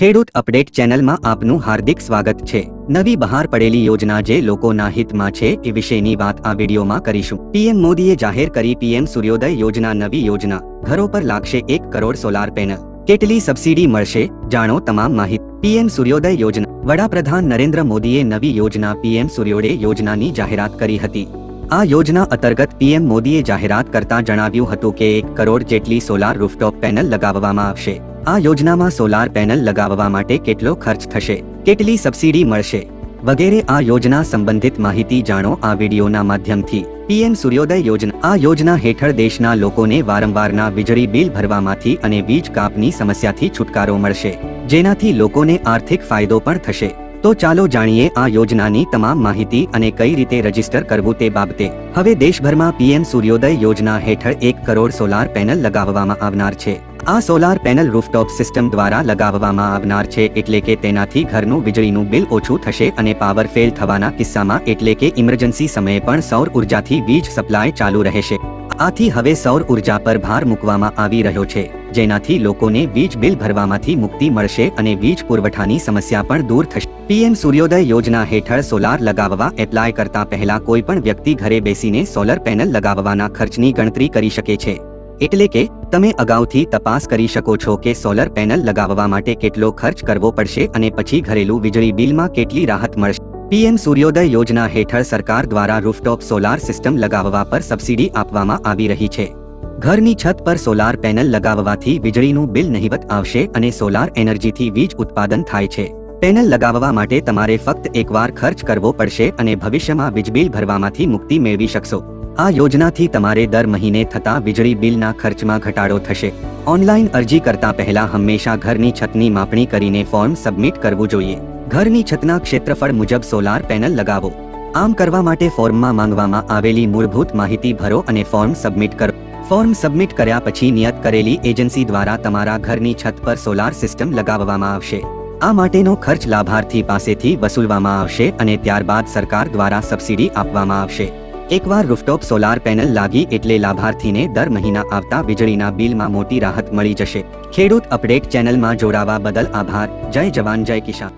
ખેડૂત અપડેટ ચેનલમાં આપનું હાર્દિક સ્વાગત છે. નવી બહાર પડેલી યોજના જે લોકોના હિતમાં છે એ વિશેની વાત આ વિડીયોમાં કરીશું. પીએમ મોદીએ જાહેર કરી પીએમ સૂર્યોદય યોજના નવી યોજના. ઘરો પર લાગશે એક કરોડ સોલાર પેનલ. કેટલી સબસિડી મળશે? જાણો તમામ માહિતી. પીએમ સૂર્યોદય યોજના. વડાપ્રધાન નરેન્દ્ર મોદીએ નવી યોજના પીએમ સૂર્યોદય યોજનાની જાહેરાત કરી હતી. આ યોજના અંતર્ગત પીએમ મોદીએ જાહેરાત કરતા જણાવ્યું હતું કે એક કરોડ જેટલી સોલાર રૂફટોપ પેનલ લગાવવામાં આવશે. આ યોજનામાં સોલાર પેનલ લગાવવા માટે કેટલો ખર્ચ થશે, કેટલી સબસિડી મળશે, વગેરે આ યોજના સંબંધિત માહિતી જાણો આ વિડીયોના માધ્યમથી. પીએમ સૂર્યોદય યોજના, આ યોજના હેઠળ દેશના લોકોને વારંવારના વીજળી બિલ ભરવામાંથી અને વીજ કાપની સમસ્યાથી છુટકારો મળશે, જેનાથી લોકોને આર્થિક ફાયદો પણ થશે. તો ચાલો જાણીએ આ યોજનાની તમામ માહિતી અને કઈ રીતે રજિસ્ટર કરવું તે બાબતે. હવે દેશભરમાં પીએમ સૂર્યોદય યોજના હેઠળ એક કરોડ સોલાર પેનલ લગાવવામાં આવનાર છે. આ સોલાર પેનલ રૂફટોપ સિસ્ટમ દ્વારા લગાવવામાં આવનાર છે એટલે કે તેનાથી ઘરનું વીજળીનું બિલ ઓછું થશે અને પાવર ફેલ થવાના કિસ્સામાં એટલે કે ઇમરજન્સી સમયે પણ સૌર ઉર્જાથી વીજ સપ્લાય ચાલુ રહેશે. આથી હવે સૌર ઊર્જા પર ભાર મૂકવામાં આવી રહ્યો છે, જેનાથી લોકોને વીજ બિલ ભરવામાંથી મુક્તિ મળશે અને વીજ પુરવઠાની સમસ્યા પણ દૂર થશે. પીએમ સૂર્યોદય યોજના હેઠળ સોલાર લગાવવા એપ્લાય કરતા પહેલા કોઈ પણ વ્યક્તિ ઘરે બેસીને સોલર પેનલ લગાવવાના ખર્ચની ગણતરી કરી શકે છે. એટલે કે, તમે અગાઉથી તપાસ કરી શકો છો કે સોલર પેનલ લગાવવા માટે કેટલો ખર્ચ કરવો પડશે અને પછી ઘરેલું વીજળી બિલમાં કેટલી રાહત મળશે. પીએમ સૂર્યોદય યોજના હેઠળ સરકાર દ્વારા રૂફટોપ સોલાર સિસ્ટમ લગાવવા પર સબસિડી આપવામાં આવી રહી છે. ઘરની છત પર સોલાર પેનલ લગાવવાથી વીજળીનું બિલ નહિવત આવશે અને સોલાર એનર્જીથી વીજ ઉત્પાદન થાય છે. પેનલ લગાવવા માટે તમારે ફક્ત એકવાર ખર્ચ કરવો પડશે અને ભવિષ્યમાં વીજબિલ ભરવામાંથી મુક્તિ મેળવી શકશો. આ યોજનાથી તમારે દર મહિને થતા વીજળી બિલના ખર્ચમાં ઘટાડો થશે. ઓનલાઈન અરજી કરતા પહેલા હંમેશા ઘરની છતની માપણી કરીને ફોર્મ સબમિટ કરવું જોઈએ. ઘરની છતના ક્ષેત્રફળ મુજબ સોલાર પેનલ લગાવો. આમ કરવા માટે ફોર્મમાં માંગવામાં આવેલી મૂળભૂત માહિતી ભરો અને ફોર્મ સબમિટ કરો. ફોર્મ સબમિટ કર્યા પછી નિયત કરેલી એજન્સી દ્વારા તમારા ઘરની છત પર સોલાર સિસ્ટમ લગાવવામાં આવશે. આ માટેનો ખર્ચ લાભાર્થી પાસેથી વસૂલવામાં આવશે અને ત્યારબાદ સરકાર દ્વારા સબસિડી આપવામાં આવશે. એકવાર રૂફટોપ સોલાર પેનલ લાગી એટલે લાભાર્થીને દર મહિના આવતા વીજળીના બિલમાં મોટી રાહત મળી જશે. ખેડૂત અપડેટ ચેનલમાં જોડાવા બદલ આભાર. જય જવાન, જય કિસાન.